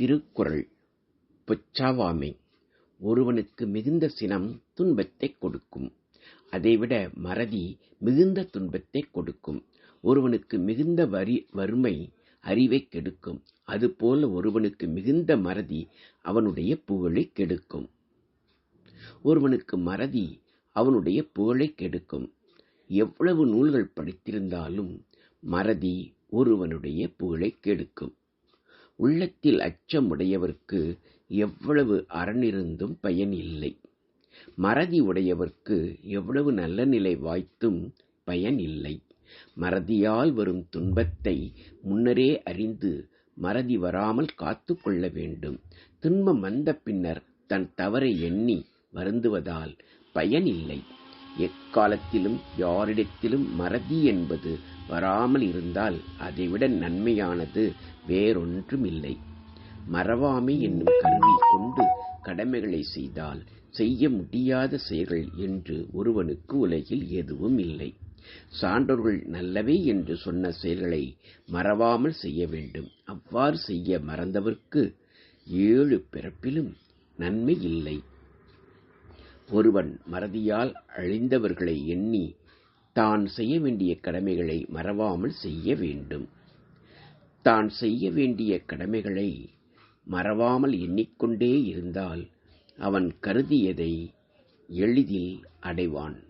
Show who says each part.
Speaker 1: திருக்குறள். பொச்சாவாமை ஒருவனுக்கு மிகுந்த சினம் துன்பத்தைக் கொடுக்கும். அதைவிட மறதி மிகுந்த துன்பத்தை கொடுக்கும். ஒருவனுக்கு மிகுந்த வரி வறுமை அறிவைக் கெடுக்கும். அதுபோல ஒருவனுக்கு மிகுந்த மறதி அவனுடைய புகழைக் கெடுக்கும். ஒருவனுக்கு மறதி அவனுடைய புகழைக் கெடுக்கும். எவ்வளவு நூல்கள் படித்திருந்தாலும் மறதி ஒருவனுடைய புகழை கெடுக்கும். உள்ளத்தில் அச்சமுடையவர்க்கு எவ்வளவு அறனிருந்தும் பயன் இல்லை. மறதி உடையவர்க்கு எவ்வளவு நல்ல நிலை வாய்த்தும் பயன் இல்லை. மறதியால் வரும் துன்பத்தை முன்னரே அறிந்து மறதி வராமல் காத்து கொள்ள வேண்டும். துன்பம் வந்த பின்னர் தன் தவறை எண்ணி வருந்துவதால் பயன் இல்லை. எக்காலத்திலும் யாரிடத்திலும் மறதி என்பது வராமல் இருந்தால் அதைவிட நன்மையானது வேறொன்றுமில்லை. மறவாமை என்னும் கருவி கொண்டு கடமைகளை செய்தால் செய்ய முடியாத செயல்கள் என்று ஒருவனுக்கு உலகில் எதுவும் இல்லை. சான்றோர்கள் நல்லவை என்று சொன்ன செயல்களை மறவாமல் செய்ய வேண்டும். அவ்வாறு செய்ய மறந்தவர்க்கு ஏழு பிறப்பிலும் நன்மை இல்லை. ஒருவன் மறதியால் அழிந்தவர்களை எண்ணி தான் செய்ய வேண்டிய கடமைகளை மறவாமல் செய்ய வேண்டும். தான் செய்ய வேண்டிய கடமைகளை மறவாமல் எண்ணிக்கொண்டே இருந்தால் அவன் கருதியதை எளிதில் அடைவான்.